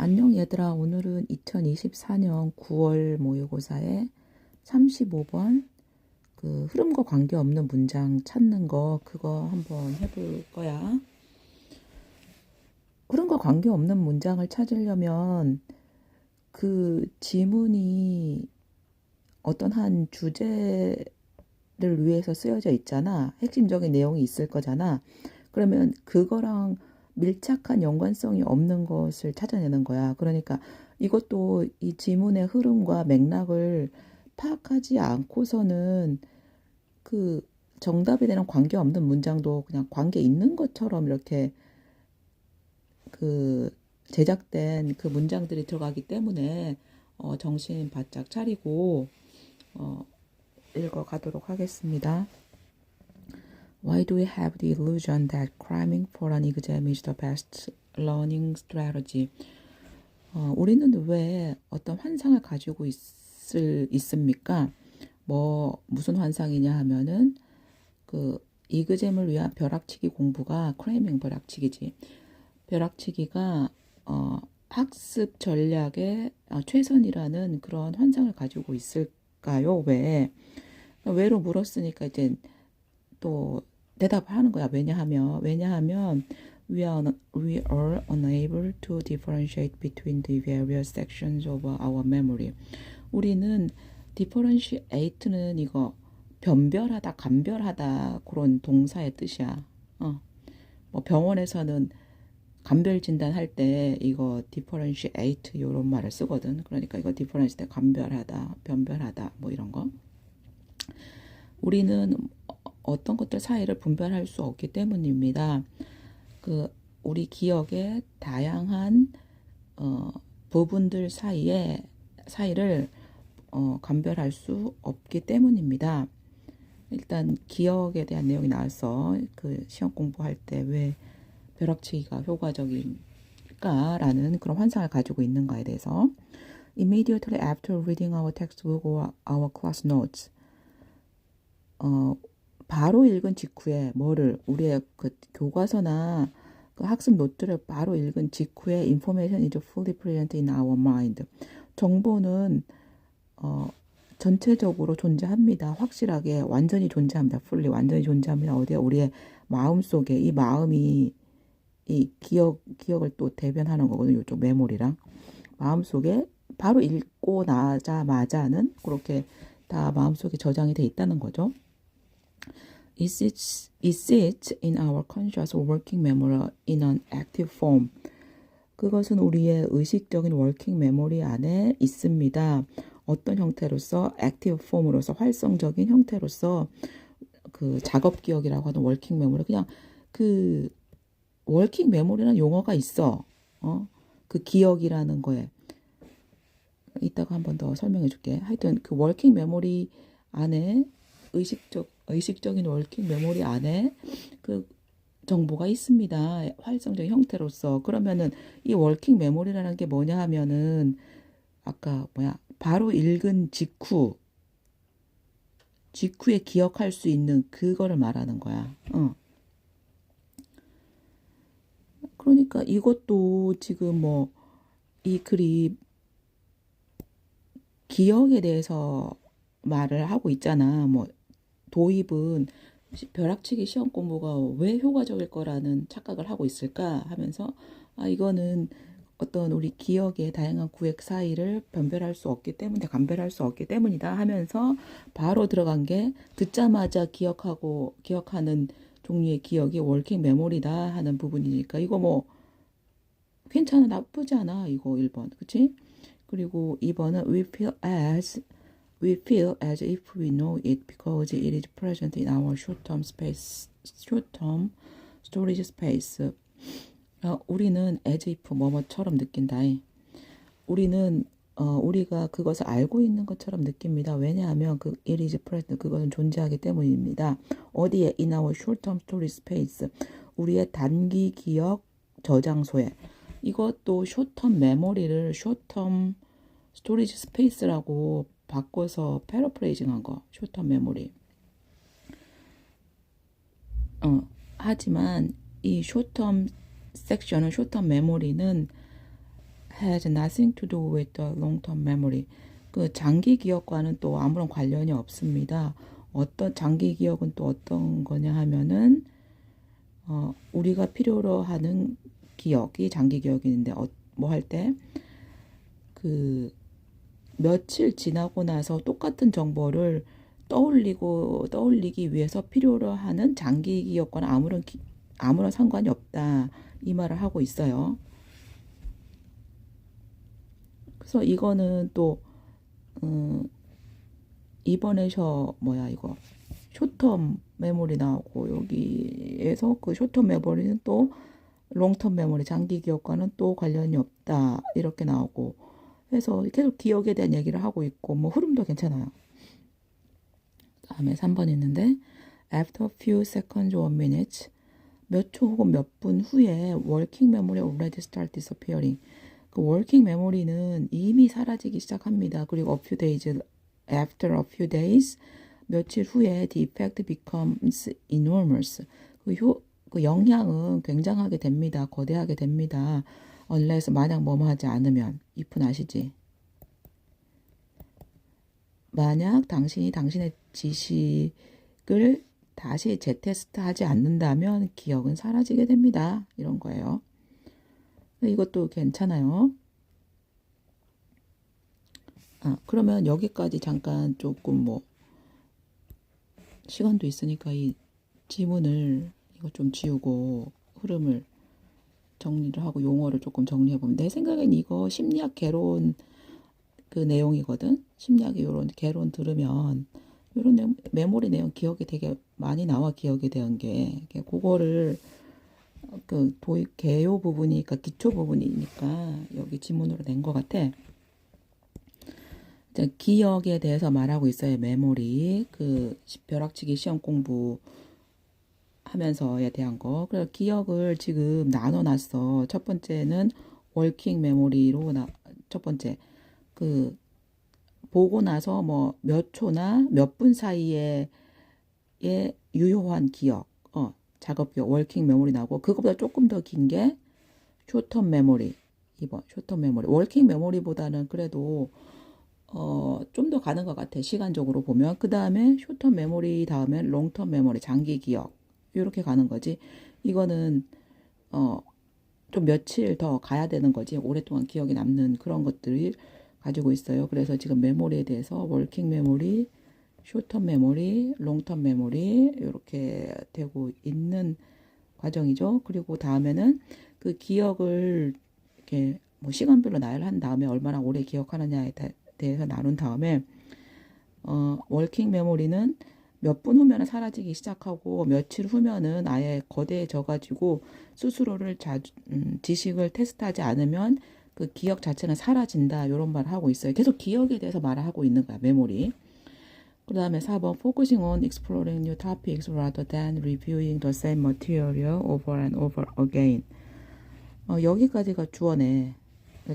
안녕 얘들아. 오늘은 2024년 9월 모의고사에 35번 그 흐름과 관계없는 문장 찾는 거 그거 한번 해볼 거야. 흐름과 관계없는 문장을 찾으려면 그 지문이 어떤 한 주제를 위해서 쓰여져 있잖아. 핵심적인 내용이 있을 거잖아. 그러면 그거랑 밀착한 연관성이 없는 것을 찾아내는 거야. 그러니까 이것도 이 지문의 흐름과 맥락을 파악하지 않고서는 그 정답에 대한 관계 없는 문장도 그냥 관계 있는 것처럼 이렇게 그 제작된 그 문장들이 들어가기 때문에 어 정신 바짝 차리고 어 읽어 가도록 하겠습니다. Why do we have the illusion that cramming for an exam is the best learning strategy? 어, 우리는 왜 어떤 환상을 가지고 있을, 있습니까? 뭐, 무슨 환상이냐 하면은, 그, 이그잼을 위한 벼락치기 공부가 크레이밍 벼락치기지. 벼락치기가, 어, 학습 전략의 어, 최선이라는 그런 환상을 가지고 있을까요? 왜? 왜로 물었으니까 이제 또 대답을 하는 거야. 왜냐하면 왜냐하면 we are we are unable to differentiate between the various sections of our memory. 우리는 differentiate는 이거 변별하다, 감별하다 그런 동사의 뜻이야. 어. 뭐 병원에서는 감별 진단할 때 이거 differentiate 이런 말을 쓰거든. 그러니까 이거 differentiate 감별하다, 변별하다 뭐 이런 거. 우리는 어떤 것들 사이를 분별할 수 없기 때문입니다. 그 우리 기억의 다양한 어, 부분들 사이에 사이를 어, 감별할 수 없기 때문입니다. 일단 기억에 대한 내용이 나와서 그 시험 공부할 때 왜 벼락치기가 효과적일까라는 그런 환상을 가지고 있는가에 대해서 immediately after reading our textbook or our class notes 어, 바로 읽은 직후에 뭐를 우리의 그 교과서나 그 학습 노트를 바로 읽은 직후에 information is fully present in our mind. 정보는 어, 전체적으로 존재합니다. 확실하게 완전히 존재합니다. fully 완전히 존재합니다. 어디에 우리의 마음 속에 이 마음이 이 기억 기억을 또 대변하는 거거든요. 이쪽 메모리랑 마음 속에 바로 읽고 나자마자는 그렇게 다 마음 속에 저장이 돼 있다는 거죠. It sits, it sits in our conscious working memory in an active form. 그것은 우리의 의식적인 working memory 안에 있습니다. 어떤 형태로서 active form으로서 활성적인 형태로서 그 작업 기억이라고 하는 working memory 그냥 그 working memory라는 용어가 있어. 어? 그 기억이라는 거에 이따가 한 번 더 설명해 줄게. 하여튼 그 working memory 안에 의식적 의식적인 월킹 메모리 안에 그 정보가 있습니다. 활성적인 형태로서. 그러면은 이 월킹 메모리라는 게 뭐냐 하면은 아까 뭐야 바로 읽은 직후 직후에 기억할 수 있는 그거를 말하는 거야. 어. 그러니까 이것도 지금 뭐 이 글이 기억에 대해서 말을 하고 있잖아. 뭐 도입은 벼락치기 시험 공부가 왜 효과적일 거라는 착각을 하고 있을까 하면서 아 이거는 어떤 우리 기억의 다양한 구획 사이를 변별할 수 없기 때문에 감별할 수 없기 때문이다 하면서 바로 들어간 게 듣자마자 기억하고 기억하는 종류의 기억이 월킹 메모리다 하는 부분이니까 이거 뭐 괜찮아 나쁘지 않아 이거 1번 그치? 그리고 2번은 we feel as We feel as if we know it because it is present in our short-term space, short-term storage space. 어, 우리는 as if 뭐뭐처럼 느낀다. 우리는 어, 우리가 그것을 알고 있는 것처럼 느낍니다. 왜냐하면 그 it is present 그것은 존재하기 때문입니다. 어디에 in our short-term storage space 우리의 단기 기억 저장소에 이것도 short-term 메모리를 short-term storage space라고 바꿔서 패러프레이징 한 거, 쇼텀 메모리. 어, 하지만 이 쇼텀 섹션은 쇼텀 메모리는 has nothing to do with the long-term memory. 그 장기 기억과는 또 아무런 관련이 없습니다. 어떤 장기 기억은 또 어떤 거냐 하면은 어, 우리가 필요로 하는 기억이 장기 기억인데 어, 뭐할 때 그 며칠 지나고 나서 똑같은 정보를 떠올리고 떠올리기 위해서 필요로 하는 장기 기억과는 아무런 기, 아무런 상관이 없다. 이 말을 하고 있어요. 그래서 이거는 또 음, 이번에 저 뭐야 이거. 쇼텀 메모리 나오고 여기에서 그 쇼텀 메모리는 또 롱텀 메모리 장기 기억과는 또 관련이 없다. 이렇게 나오고 해서 계속 기억에 대한 얘기를 하고 있고 뭐 흐름도 괜찮아요. 다음에 3번 있는데 after few seconds or minutes 몇 초 혹은 몇 분 후에 working memory already start disappearing 그 working memory는 이미 사라지기 시작합니다. 그리고 a few days after a few days 며칠 후에 the effect becomes enormous 그, 효, 그 영향은 굉장하게 됩니다. 거대하게 됩니다. Unless 만약 뭐뭐 하지 않으면 if는 아시지? 만약 당신이 당신의 지식을 다시 재테스트 하지 않는다면 기억은 사라지게 됩니다. 이런 거예요. 이것도 괜찮아요. 아, 그러면 여기까지 잠깐 조금 뭐 시간도 있으니까 이 지문을 이거 좀 지우고 흐름을 정리를 하고 용어를 조금 정리해 보면 내 생각엔 이거 심리학 개론 그 내용이거든. 심리학의 이런 개론 들으면 이런 내용, 메모리 내용 기억이 되게 많이 나와 기억에 대한 게 그거를 그 도입 개요 부분이니까 기초 부분이니까 여기 지문으로 낸 것 같아. 기억에 대해서 말하고 있어요. 메모리 그 벼락치기 시험 공부 하면서에 대한 거. 그래서 기억을 지금 나눠 놨어. 첫 번째는 월킹 메모리로 나, 첫 번째 그 보고 나서 뭐 몇 초나 몇 분 사이에 의 유효한 기억, 어, 작업 기억, 월킹 메모리 나고 그것보다 조금 더 긴 게 쇼텀 메모리. 2번 쇼텀 메모리. 월킹 메모리보다는 그래도 어, 좀 더 가는 것 같아. 시간적으로 보면. 그 다음에 쇼텀 메모리 다음에 롱텀 메모리, 장기 기억. 이렇게 가는 거지. 이거는, 어, 좀 며칠 더 가야 되는 거지. 오랫동안 기억에 남는 그런 것들을 가지고 있어요. 그래서 지금 메모리에 대해서 월킹 메모리, 쇼텀 메모리, 롱텀 메모리 이렇게 되고 있는 과정이죠. 그리고 다음에는 그 기억을 이렇게 뭐 시간별로 나열한 다음에 얼마나 오래 기억하느냐에 대해서 나눈 다음에 어, 월킹 메모리는 몇 분 후면 사라지기 시작하고 며칠 후면은 아예 거대해져 가지고 스스로를 자, 음, 지식을 테스트하지 않으면 그 기억 자체는 사라진다 이런 말을 하고 있어요. 계속 기억에 대해서 말을 하고 있는 거야 메모리. 그 다음에 4번 Focusing on exploring new topics rather than reviewing the same material over and over again. 어, 여기까지가 주어네.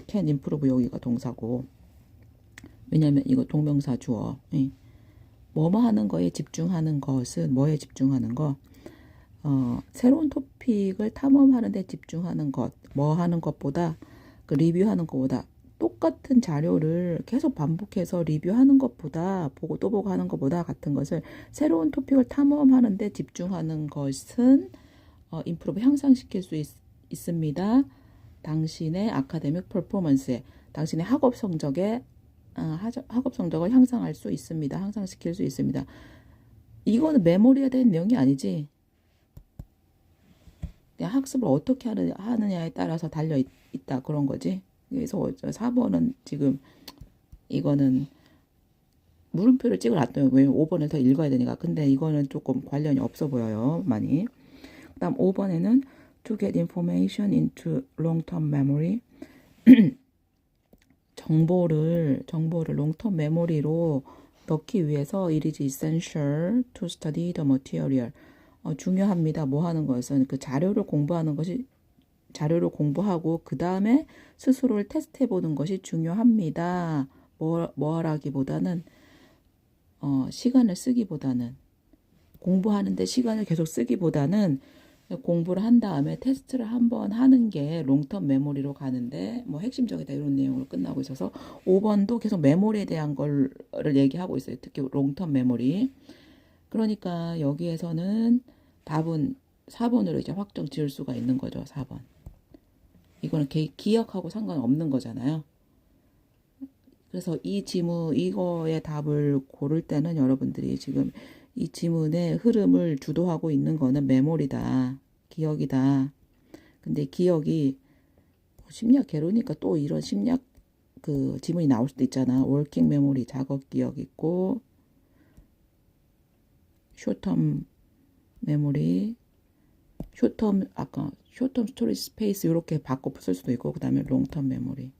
can improve 여기가 동사고. 왜냐면 이거 동명사 주어. 예. 뭐뭐 하는 거에 집중하는 것은 뭐에 집중하는 거? 어, 새로운 토픽을 탐험하는 데 집중하는 것. 뭐 하는 것보다 그 리뷰하는 것보다 똑같은 자료를 계속 반복해서 리뷰하는 것보다 보고 또 보고 하는 것보다 같은 것을 새로운 토픽을 탐험하는 데 집중하는 것은 어, 임프로브 향상시킬 수 있, 있습니다. 당신의 아카데믹 퍼포먼스에 당신의 학업 성적에 어, 학업 성적을 향상할 수 있습니다. 향상시킬 수 있습니다. 이거는 메모리에 대한 내용이 아니지. 학습을 어떻게 하느냐에 따라서 달려 있, 다 그런 거지. 그래서 4번은 지금 이거는 물음표를 찍어놨더니 왜 5번을 더 읽어야 되니까. 근데 이거는 조금 관련이 없어 보여요. 많이. 그 다음 5번에는 to get information into long-term memory 정보를 정보를 롱텀 메모리로 넣기 위해서 it is essential to study the material. 어, 중요합니다. 뭐 하는 것은 그 자료를 공부하는 것이 자료를 공부하고 그 다음에 스스로를 테스트해 보는 것이 중요합니다. 뭐 뭐라기보다는 어, 시간을 쓰기보다는 공부하는데 시간을 계속 쓰기보다는 공부를 한 다음에 테스트를 한번 하는 게 롱텀 메모리로 가는데 뭐 핵심적이다 이런 내용으로 끝나고 있어서 5번도 계속 메모리에 대한 거를 얘기하고 있어요. 특히 롱텀 메모리. 그러니까 여기에서는 답은 4번으로 이제 확정 지을 수가 있는 거죠. 4번. 이거는 기, 기억하고 상관없는 거잖아요. 그래서 이 지문 이거의 답을 고를 때는 여러분들이 지금 이 지문의 흐름을 주도하고 있는 거는 메모리다. 기억이다. 근데 기억이 심리학 개로니까 또 이런 심리학 그 지문이 나올 수도 있잖아. 월킹 메모리 작업 기억 있고 쇼텀 메모리 쇼텀 아까 쇼텀 스토리 스페이스 이렇게 바꿔 쓸 수도 있고 그다음에 롱텀 메모리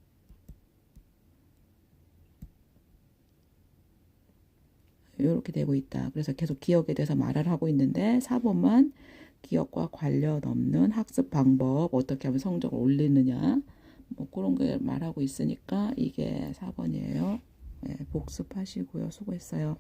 이렇게 되고 있다. 그래서 계속 기억에 대해서 말을 하고 있는데 4번만 기억과 관련 없는 학습 방법 어떻게 하면 성적을 올리느냐 뭐 그런 게 말하고 있으니까 이게 4번이에요. 네, 복습하시고요. 수고했어요.